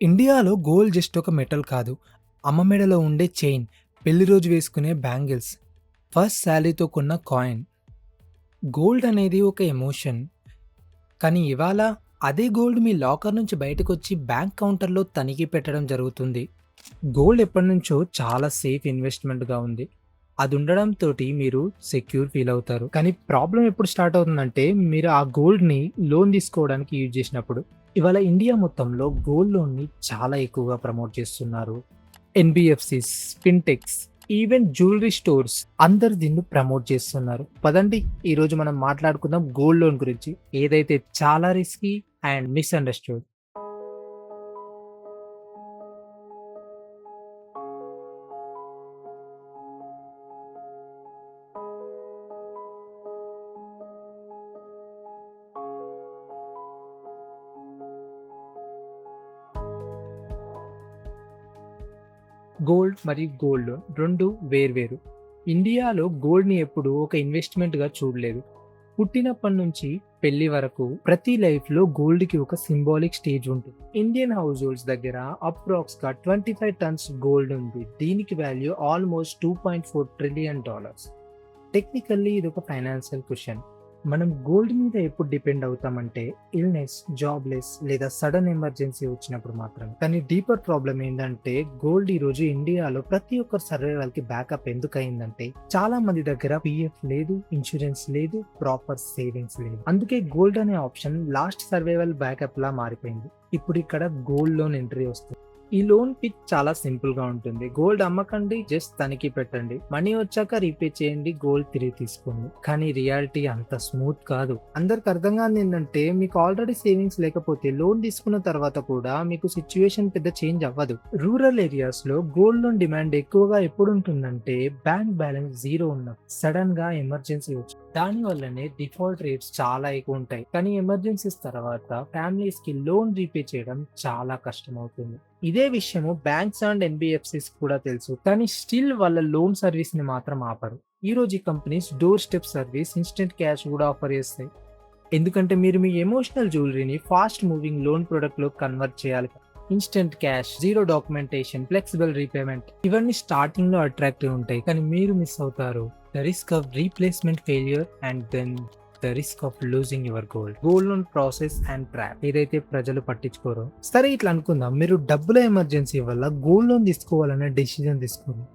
ఇండియాలో gold just ఒక metal కాదు. అమ్మ మెడలో ఉండే చైన్, పెళ్ళి రోజు వేసుకునే బ్యాంగిల్స్, ఫస్ట్ శాలరీతో కొన్న కాయిన్. గోల్డ్ అనేది ఒక ఎమోషన్. కానీ ఇవాళ అదే గోల్డ్ మీ లాకర్ నుంచి బయటకొచ్చి బ్యాంక్ కౌంటర్‌లో తనిఖీ పెట్టడం జరుగుతుంది. గోల్డ్ ఎప్పటినుంచో చాలా సేఫ్ ఇన్వెస్ట్‌మెంట్‌గా ఉంది. అది ఉండడంతో మీరు సెక్యూర్ ఫీల్ అవుతారు. కానీ ప్రాబ్లం ఎప్పుడు స్టార్ట్ అవుతుందంటే మీరు ఆ గోల్డ్‌ని లోన్ తీసుకోవడానికి యూజ్ చేసినప్పుడు. ఇవాళ ఇండియా మొత్తంలో గోల్డ్ లోన్‌ని చాలా ఎక్కువగా ప్రమోట్ చేస్తున్నారు. NBFCs fintechs, even jewellery stores అందరు దీన్ని ప్రమోట్ చేస్తున్నారు. పదండి ఈరోజు మనం మాట్లాడుకుందాం గోల్డ్ లోన్ గురించి. ఏదైతే చాలా రిస్కీ అండ్ మిస్‌అండర్‌స్టూడ్. గోల్డ్ మరియు గోల్డ్ లోన్ రెండు వేర్వేరు. ఇండియాలో గోల్డ్‌ని ఎప్పుడూ ఒక ఇన్వెస్ట్‌మెంట్‌గా చూడలేదు. పుట్టినప్పటి నుంచి పెళ్ళి వరకు ప్రతి లైఫ్‌లో గోల్డ్‌కి ఒక సింబాలిక్ స్టేజ్ ఉంటుంది. ఇండియన్ హౌస్ హోల్డ్స్ దగ్గర అప్రాక్స్‌గా 25 టన్స్ గోల్డ్ ఉంది. దీనికి value almost $2.4 trillion dollars. Technically ఇది ఒక ఫైనాన్షియల్ క్వశ్చన్ మనం గోల్డ్ మీద ఎప్పుడు డిపెండ్ అవుతామంటే ఇల్‌నెస్, జాబ్‌లెస్ లేదా సడన్ ఎమర్జెన్సీ వచ్చినప్పుడు మాత్రం కానీ డీపర్ ప్రాబ్లం ఏంటంటే గోల్డ్ ఈ రోజు ఇండియాలో ప్రతి ఒక్క సర్వైవల్కి బ్యాకప్ ఎందుకయిందంటే చాలా మంది దగ్గర పిఎఫ్ లేదు, ఇన్సూరెన్స్ లేదు, ప్రాపర్ సేవింగ్స్ లేదు. అందుకే గోల్డ్ అనే ఆప్షన్ లాస్ట్ సర్వైవల్ బ్యాకప్ లా మారిపోయింది. ఇప్పుడు ఇక్కడ గోల్డ్ లోన్ ఎంట్రీ వస్తుంది. ఈ లోన్ పిచ్ చాలా సింపుల్‌గా ఉంటుంది. గోల్డ్ అమ్మకండి, జస్ట్ తనిఖీ పెట్టండి. మనీ వచ్చాక రీపే చేయండి, గోల్డ్ తిరిగి తీసుకోండి. కానీ రియాలిటీ అంత స్మూత్ కాదు. అందరికి అర్థం కాని ఏంటంటే మీకు ఆల్రెడీ సేవింగ్స్ లేకపోతే లోన్ తీసుకున్న తర్వాత కూడా మీకు సిచ్యువేషన్ పెద్ద చేంజ్ అవ్వదు. రూరల్ ఏరియాస్‌లో గోల్డ్ లోన్ డిమాండ్ ఎక్కువగా ఎప్పుడు ఉంటుందంటే బ్యాంక్ బ్యాలెన్స్ జీరో ఉన్నప్పుడు. సడెన్‌గా ఎమర్జెన్సీ వచ్చి దాని వల్లనే డిఫాల్ట్ రేట్స్ చాలా ఎక్కువ ఉంటాయి. కానీ ఎమర్జెన్సీస్ తర్వాత ఫ్యామిలీస్‌కి లోన్ రీపే చేయడం చాలా కష్టమవుతుంది. ఇదే విషయము బ్యాంక్స్ అండ్ ఎన్‌బీఎఫ్‌సీస్ కూడా తెలుసు. కానీ స్టిల్ వాళ్ళ లోన్ సర్వీస్‌ని మాత్రం ఆపరు. ఈరోజు ఈ companies doorstep service, instant cash కూడా ఆఫర్ చేస్తాయి. ఎందుకంటే మీరు మీ ఎమోషనల్ జ్యువెలరీని ఫాస్ట్ మూవింగ్ లోన్ ప్రొడక్ట్‌లో కన్వర్ట్ చేయాలి. Instant cash, zero documentation, flexible repayment ఇవన్నీ స్టార్టింగ్‌లో అట్రాక్టివ్ ఉంటాయి. కానీ మీరు మిస్ అవుతారు. The risk of replacement failure and then the risk of losing your gold. Gold loan process and trap ఏదైతే ప్రజలు పట్టించుకోరో. సరే ఇట్లా అనుకుందాం. మీరు డబ్బుల ఎమర్జెన్సీ వల్ల గోల్డ్ లోన్ తీసుకోవాలనే డెసిజన్ తీసుకోరు.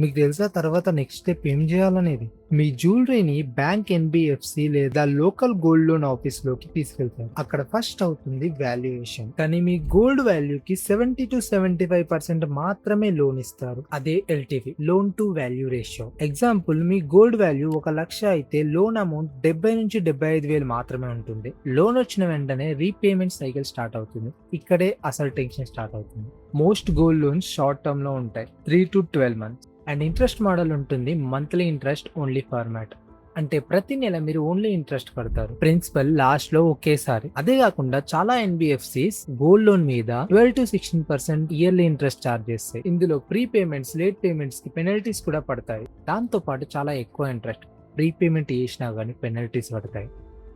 మీకు తెలుసా తర్వాత నెక్స్ట్ స్టెప్ ఏం చేయాలనేది? మీ జ్యువెలరీని బ్యాంక్, ఎన్బిఎఫ్సి లేదా లోకల్ గోల్డ్ లోన్ ఆఫీస్‌లోకి తీసుకెళ్తారు. అక్కడ ఫస్ట్ అవుతుంది వాల్యుయేషన్. కానీ మీ gold వ్యాల్యూకి seventy to seventy five percent మాత్రమే లోన్ ఇస్తారు. అదే LTV loan to value ratio. Example me gold value ఒక లక్ష అయితే లోన్ అమౌంట్ 70-75,000 మాత్రమే ఉంటుంది. లోన్ వచ్చిన వెంటనే రీపేమెంట్ సైకిల్ స్టార్ట్ అవుతుంది. ఇక్కడే అసలు టెన్షన్ స్టార్ట్ అవుతుంది. మోస్ట్ గోల్డ్ లోన్స్ షార్ట్ టర్మ్లో ఉంటాయి. 3-12 మంత్స్ అండ్ ఇంట్రెస్ట్ మోడల్ ఉంటుంది. Monthly interest only format. అంటే ప్రతి నెల మీరు ఓన్లీ ఇంట్రెస్ట్ కడతారు. ప్రిన్సిపల్ లాస్ట్లో ఒకేసారి. అదే కాకుండా చాలా ఎన్బిఎఫ్సిస్ గోల్డ్ లోన్ మీద 12-16% ఇయర్లీ ఇంట్రెస్ట్ చార్జ్ చేస్తాయి. ఇందులో ప్రీ పేమెంట్స్, లేట్ పేమెంట్స్కి పెనల్టీస్ కూడా పడతాయి. దాంతో పాటు చాలా ఎక్కువ ఇంట్రెస్ట్. ప్రీ పేమెంట్ చేసినా గానీ పెనల్టీస్ పడతాయి.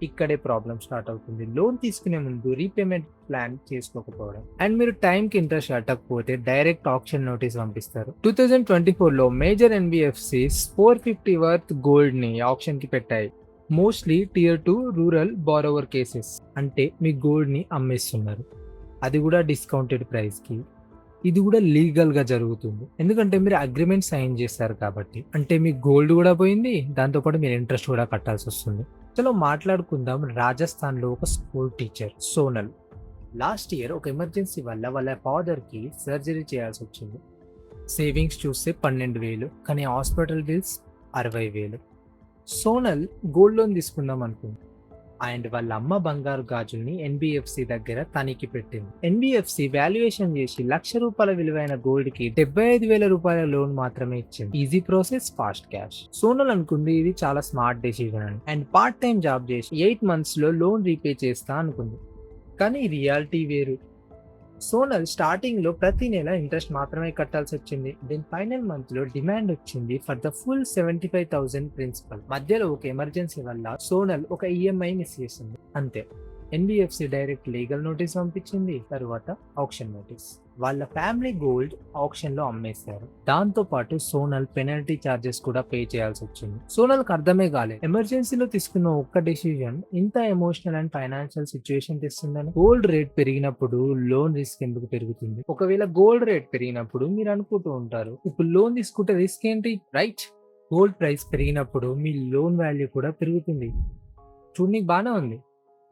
ఇక్కడే ప్రాబ్లం స్టార్ట్ అవుతుంది. లోన్ తీసుకునే ముందు రీపేమెంట్ ప్లాన్ చేసుకోకపోవడం. అండ్ మీరు టైంకి ఇంట్రెస్ట్ కట్టకపోతే డైరెక్ట్ ఆక్షన్ నోటీస్ పంపిస్తారు. 2024లో మేజర్ ఎన్‌బీఎఫ్‌సీస్ 450 వర్త్ గోల్డ్ని పెట్టాయి. Mostly tier two rural borrower cases. అంటే మీ గోల్డ్ని అమ్మేస్తున్నారు. అది కూడా డిస్కౌంటెడ్ ప్రైస్కి. ఇది కూడా లీగల్గా జరుగుతుంది. ఎందుకంటే మీరు అగ్రిమెంట్ సైన్ చేస్తారు కాబట్టి. అంటే మీ గోల్డ్ కూడా పోయింది. దాంతో పాటు మీరు ఇంట్రెస్ట్ కూడా కట్టాల్సి వస్తుంది. చలో మాట్లాడుకుందాం రాజస్థాన్‌లో ఒక school teacher Sonal. Last year ఒక ఎమర్జెన్సీ వల్ల వాళ్ళ ఫాదర్కి సర్జరీ చేయాల్సి వచ్చింది. సేవింగ్స్ చూస్తే 12,000 కానీ హాస్పిటల్ బిల్స్ అరవై వేలు సోనల్ గోల్డ్ లోన్ తీసుకుందాం అనుకుంది. అండ్ వాళ్ళ అమ్మ బంగారు గాజుల్ని ఎన్‌బీఎఫ్‌సీ దగ్గర తనిఖీ పెట్టింది. ఎన్బిఎఫ్సి వాల్యుయేషన్ చేసి లక్ష రూపాయల విలువైన గోల్డ్కి 75,000 రూపాయల లోన్ మాత్రమే ఇచ్చింది. Easy process, fast cash. Sonal అనుకుంది ఇది చాలా స్మార్ట్ డెసిజన్ అని. అండ్ పార్ట్ టైం జాబ్ చేసి ఎయిట్ మంత్స్లో లోన్ రీపే చేస్తా అనుకుంది. కానీ రియాలిటీ వేరు. సోనల్ స్టార్టింగ్లో ప్రతి నెల ఇంట్రెస్ట్ మాత్రమే కట్టాల్సి వచ్చింది. దెన్ ఫైనల్ మంత్లో డిమాండ్ వచ్చింది ఫర్ ద ఫుల్ 75,000 ప్రిన్సిపల్. మధ్యలో ఒక ఎమర్జెన్సీ వల్ల సోనల్ ఒక ఈఎంఐ మిస్ చేసింది. అంతే. ఎన్బిఎఫ్సి డైరెక్ట్ లీగల్ నోటీస్ పంపించింది తర్వాత ఆప్షన్ నోటీస్ వాళ్ళ ఫ్యామిలీ గోల్డ్ ఆప్షన్లో అమ్మేశారు. దాంతో పాటు సోనల్ పెనల్టీ చార్జెస్ కూడా పే చేయాల్సి వచ్చింది. సోనల్కి అర్థమే కాలేదు ఎమర్జెన్సీలో తీసుకున్న ఒక్క డెసిజన్ ఇంత ఎమోషనల్ అండ్ ఫైనాన్షియల్ సిచ్యువేషన్ తెస్తుందని. గోల్డ్ రేట్ పెరిగినప్పుడు లోన్ రిస్క్ ఎందుకు పెరుగుతుంది? ఒకవేళ గోల్డ్ రేట్ పెరిగినప్పుడు మీరు అనుకుంటూ ఉంటారు ఇప్పుడు లోన్ తీసుకుంటే రిస్క్ ఏంటి? రైట్ గోల్డ్ ప్రైస్ పెరిగినప్పుడు మీ లోన్ వాల్యూ కూడా పెరుగుతుంది. చూడనికి బాగానే ఉంది.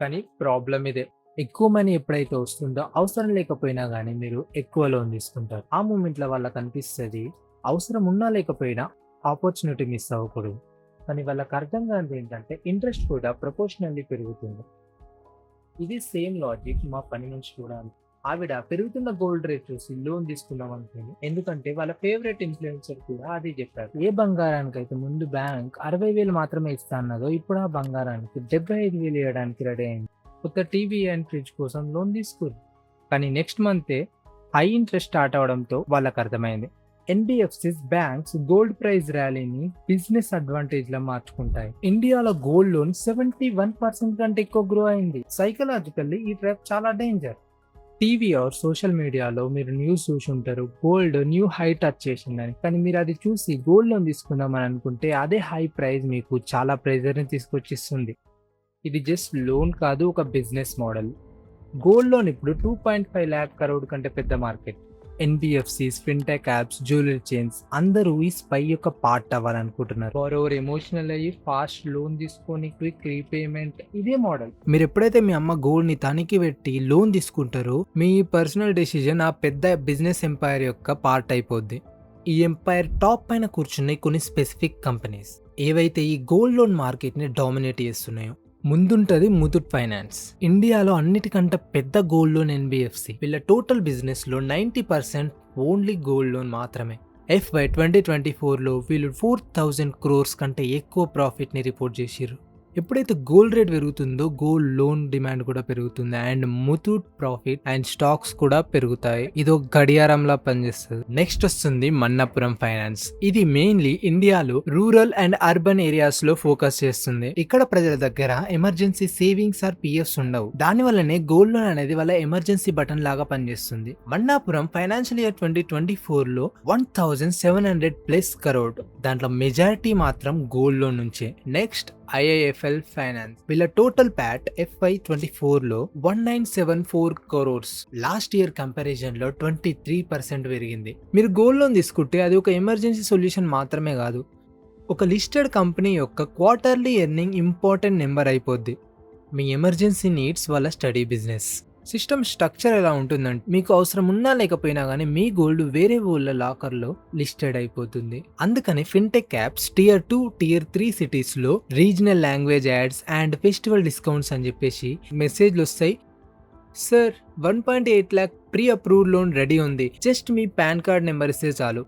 కానీ ప్రాబ్లం ఇదే. ఎక్కువ మనీ ఎప్పుడైతే వస్తుందో అవసరం లేకపోయినా కానీ మీరు ఎక్కువ లోన్ తీసుకుంటారు. ఆ మూమెంట్లో వాళ్ళకి అనిపిస్తుంది అవసరం ఉన్నా లేకపోయినా ఆపర్చునిటీ మిస్ అవ్వకూడదు. కానీ వాళ్ళకి అర్థం కానిది ఏంటంటే ఇంట్రెస్ట్ కూడా ప్రపోర్షనల్లీ పెరుగుతుంది. ఇది సేమ్ లాజిక్ మా పని నుంచి కూడా ఆవిడ పెరుగుతున్న గోల్డ్ రేట్ చూసి లోన్ తీసుకుందాం అనుకుంది ఎందుకంటే వాళ్ళ ఫేవరెట్ ఇన్ఫ్లుయెన్సర్ కూడా అది చెప్పారు. ఏ బంగారానికి అయితే ముందు బ్యాంక్ అరవై వేలు మాత్రమే ఇస్తా అన్నదో ఇప్పుడు ఆ బంగారానికి డెబ్బై ఐదు వేలు ఇవ్వడానికి రెడీ అయింది. కొత్త టీవీ అండ్ ఫ్రిడ్జ్ కోసం లోన్ తీసుకుంది కానీ నెక్స్ట్ మంతే హై ఇంట్రెస్ట్ స్టార్ట్ అవడంతో వాళ్ళకు అర్థమైంది. ఎన్బిఎఫ్సిస్ బ్యాంక్స్ గోల్డ్ ప్రైస్ ర్యాలీని బిజినెస్ అడ్వాంటేజ్ లా మార్చుకుంటాయి. ఇండియాలో gold loan seventy one percent కంటే ఎక్కువ గ్రో అయింది. సైకలాజికల్లీ ఈ ట్రాప్ చాలా డేంజర్ టీవీ ఆర్ సోషల్ మీడియాలో మీరు న్యూస్ చూసి ఉంటారు. గోల్డ్ న్యూ హై టచ్ చేసిందని. కానీ మీరు అది చూసి గోల్డ్ లోన్ తీసుకుందామని అనుకుంటే అదే హై ప్రైస్ మీకు చాలా ప్రెజర్ని తీసుకొచ్చిస్తుంది. ఇది జస్ట్ లోన్ కాదు ఒక బిజినెస్ మోడల్. గోల్డ్ లోన్ ఇప్పుడు two point five lakh crore కంటే పెద్ద market. NBFCs fintech apps jewellery chains అందరూ ఈ స్పై యొక్క పార్ట్ అవ్వాలనుకుంటున్నారు. ఫార్ ఓవర్ ఎమోషనల్ అయ్యి ఫాస్ట్ లోన్ తీసుకొని క్విక్ రీపేమెంట్ ఇదే మోడల్ మీరు ఎప్పుడైతే మీ అమ్మ గోల్డ్ని తనిఖీ పెట్టి లోన్ తీసుకుంటారో మీ పర్సనల్ డెసిజన్ ఆ పెద్ద బిజినెస్ ఎంపైర్ యొక్క పార్ట్ అయిపోద్ది. ఈ ఎంపైర్ టాప్ పైన కూర్చున్నాయి కొన్ని స్పెసిఫిక్ కంపెనీస్ ఏవైతే ఈ గోల్డ్ లోన్ మార్కెట్ని డామినేట్ చేస్తున్నాయో. ముందుంటది ముతుట్ ఫైనాన్స్. ఇండియాలో అన్నిటికంటే పెద్ద గోల్డ్ లోన్ ఎన్బిఎఫ్సి వీళ్ళ టోటల్ బిజినెస్లో ninety percent only gold loan మాత్రమే. ఎఫ్వై ట్వంటీ ట్వంటీ ఫోర్లో వీళ్ళు ఫోర్ థౌజండ్ క్రోర్స్ కంటే ఎక్కువ ప్రాఫిట్ని రిపోర్ట్ చేసిర్రు. ఎప్పుడైతే గోల్డ్ రేట్ పెరుగుతుందో గోల్డ్ లోన్ డిమాండ్ కూడా పెరుగుతుంది and Muthoot profit and stocks కూడా పెరుగుతాయి. ఇది ఒక గడియారంలా పనిచేస్తుంది. నెక్స్ట్ వస్తుంది మన్నపురం ఫైనాన్స్. ఇది మెయిన్లీ ఇండియాలో రూరల్ అండ్ అర్బన్ ఏరియాస్లో ఫోకస్ చేస్తుంది. ఇక్కడ ప్రజల దగ్గర ఎమర్జెన్సీ సేవింగ్స్ ఆర్ పిఎఫ్స్ ఉండవు. దాని వల్లనే గోల్డ్ లోన్ అనేది వాళ్ళ ఎమర్జెన్సీ బటన్ లాగా పనిచేస్తుంది. Manappuram financial year twenty twenty ఫోర్లో one thousand seven hundred plus crore. దాంట్లో మెజారిటీ మాత్రం గోల్డ్ లోన్ నుంచే. Next IIFL finance. వీళ్ళ టోటల్ ప్యాట్ ఎఫ్ఐ ట్వంటీ ఫోర్లో one nine seven four crores. Last year కంపారిజన్లో twenty three percent పెరిగింది. మీరు gold loan తీసుకుంటే అది ఒక ఎమర్జెన్సీ సొల్యూషన్ మాత్రమే కాదు. ఒక లిస్టెడ్ కంపెనీ యొక్క క్వార్టర్లీ ఎర్నింగ్ ఇంపార్టెంట్ నెంబర్ అయిపోద్ది. మీ ఎమర్జెన్సీ నీడ్స్ వాళ్ళ స్టడీ బిజినెస్. సిస్టమ్ స్ట్రక్చర్ ఎలా ఉంటుందంటే మీకు అవసరం ఉన్నా లేకపోయినా కానీ మీ గోల్డ్ వేరే ఊళ్ళ లాకర్లో లిస్టెడ్ అయిపోతుంది. అందుకని fintech apps tier two tier three సిటీస్లో regional language ads and festival discounts అని చెప్పేసి మెసేజ్లు వస్తాయి. Sir one point eight lakh pre approved loan ready ఉంది. జస్ట్ మీ పాన్ కార్డ్ నెంబర్ ఇస్తే చాలు.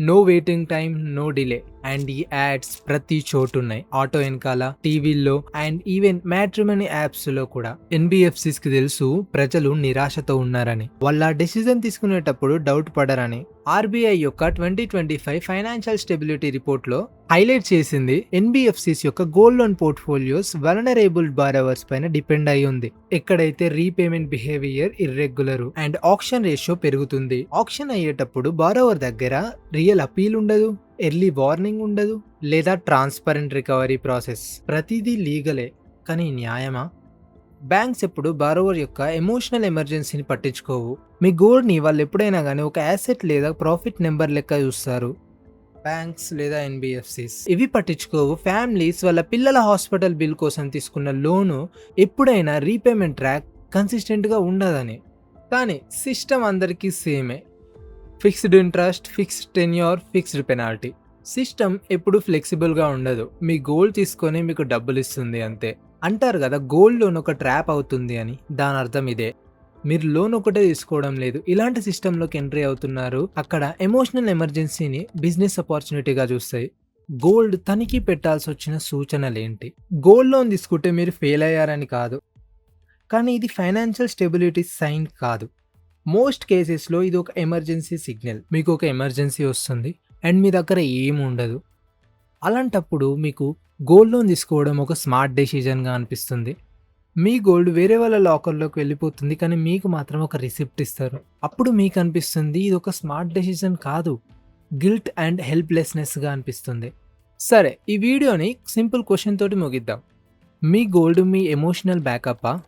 No waiting time no delay. And ఈ యాడ్స్ ప్రతి చోటు ఉన్నాయి ఆటో వెనకాల టీవీల్లో అండ్ ఈవెన్ మ్యాట్రిమనీ యాప్స్లో కూడా ఎన్బిఎఫ్సిస్కి తెలుసు ప్రజలు నిరాశతో ఉన్నారని. వాళ్ళ డెసిజన్ తీసుకునేటప్పుడు డౌట్ పడరని ఆర్బీఐ యొక్క twenty twenty five financial stability రిపోర్ట్లో హైలైట్ చేసింది ఎన్బిఎఫ్సిస్ యొక్క gold loan portfolios vulnerable borrowers పైన డిపెండ్ అయి ఉంది. ఎక్కడైతే repayment behaviour irregular and option ratio పెరుగుతుంది ఆప్షన్ అయ్యేటప్పుడు బారోవర్ దగ్గర రియల్ అపీల్ ఉండదు. ఎర్లీ వార్నింగ్ ఉండదు లేదా ట్రాన్స్పరెంట్ రికవరీ ప్రాసెస్ ప్రతిదీ లీగలే కానీ న్యాయమా? బ్యాంక్స్ ఎప్పుడు బారోవర్ యొక్క ఎమోషనల్ ఎమర్జెన్సీని పట్టించుకోవు. మీ గోల్డ్ని వాళ్ళు ఎప్పుడైనా కానీ ఒక యాసెట్ లేదా ప్రాఫిట్ నెంబర్ లెక్క చూస్తారు. బ్యాంక్స్ లేదా ఎన్బిఎఫ్సిస్ ఇవి పట్టించుకోవు. ఫ్యామిలీస్ వాళ్ళ పిల్లల హాస్పిటల్ బిల్ కోసం తీసుకున్న లోను ఎప్పుడైనా రీపేమెంట్ ట్రాక్ కన్సిస్టెంట్గా ఉండదని. కానీ సిస్టమ్ అందరికీ సేమే fixed interest fixed tenure fixed penalty. System ఎప్పుడు ఫ్లెక్సిబుల్గా ఉండదు. మీ గోల్డ్ తీసుకొని మీకు డబ్బులు ఇస్తుంది అంతే. అంటారు కదా గోల్డ్ లోన్ ఒక ట్రాప్ అవుతుంది అని. దాని అర్థం ఇదే. మీరు లోన్ ఒకటే తీసుకోవడం లేదు. ఇలాంటి సిస్టంలోకి ఎంట్రీ అవుతున్నారు. అక్కడ ఎమోషనల్ ఎమర్జెన్సీని బిజినెస్ ఆపర్చునిటీగా చూస్తాయి. గోల్డ్ తనిఖీ పెట్టాల్సి వచ్చిన సూచనలేంటి? గోల్డ్ లోన్ తీసుకుంటే మీరు ఫెయిల్ అయ్యారని కాదు. కానీ ఇది ఫైనాన్షియల్ స్టెబిలిటీ సైన్ కాదు. మోస్ట్ కేసెస్లో ఇది ఒక ఎమర్జెన్సీ సిగ్నల్. మీకు ఒక ఎమర్జెన్సీ వస్తుంది. అండ్ మీ దగ్గర ఏం ఉండదు. అలాంటప్పుడు మీకు గోల్డ్ లోన్ తీసుకోవడం ఒక స్మార్ట్ డెసిజన్గా అనిపిస్తుంది. మీ గోల్డ్ వేరే వాళ్ళ లాకర్లోకి వెళ్ళిపోతుంది. కానీ మీకు మాత్రం ఒక రిసిప్ట్ ఇస్తారు. అప్పుడు మీకు అనిపిస్తుంది ఇది ఒక స్మార్ట్ డెసిషన్ కాదు. గిల్ట్ అండ్ హెల్ప్లెస్నెస్గా అనిపిస్తుంది. సరే ఈ వీడియోని సింపుల్ క్వశ్చన్ తోటి ముగిద్దాం. మీ గోల్డ్ మీ ఎమోషనల్ బ్యాకప్పా?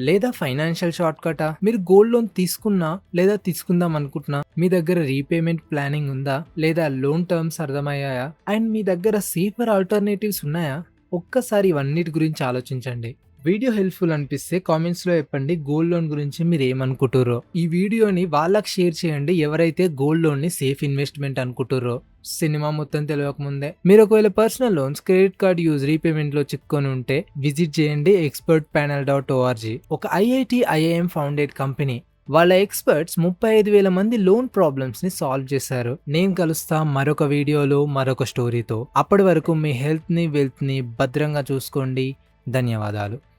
లేదా ఫైనాన్షియల్ షార్ట్ కటా మీరు గోల్డ్ లోన్ తీసుకున్నా లేదా తీసుకుందాం అనుకుంటున్నా మీ దగ్గర రీపేమెంట్ ప్లానింగ్ ఉందా? లేదా లోన్ టర్మ్స్ అర్థమయ్యాయా? అండ్ మీ దగ్గర సేఫర్ ఆల్టర్నేటివ్స్ ఉన్నాయా? ఒక్కసారి ఇవన్నిటి గురించి ఆలోచించండి. వీడియో హెల్ప్ఫుల్ అనిపిస్తే కామెంట్స్లో చెప్పండి. గోల్డ్ లోన్ గురించి మీరు ఏమనుకుంటారో ఈ వీడియోని వాళ్ళకి షేర్ చేయండి. ఎవరైతే గోల్డ్ లోన్ని సేఫ్ ఇన్వెస్ట్మెంట్ అనుకుంటారో సినిమా మొత్తం తెలియకముందే. మీరు ఒకవేళ personal loans credit card use రీపేమెంట్లో చిక్కుకొని ఉంటే విజిట్ చేయండి. ఎక్స్పర్ట్ ప్యానల్ డాట్ ఓఆర్జీ ఒక ఐఐటి ఐఐఎం ఫౌండెడ్ కంపెనీ వాళ్ళ ఎక్స్పర్ట్స్ ముప్పై ఐదు వేల మంది లోన్ ప్రాబ్లమ్స్ని సాల్వ్ చేశారు. నేను కలుస్తా మరొక వీడియోలో మరొక స్టోరీతో అప్పటి వరకు మీ హెల్త్ని వెల్త్ని భద్రంగా చూసుకోండి. ధన్యవాదాలు.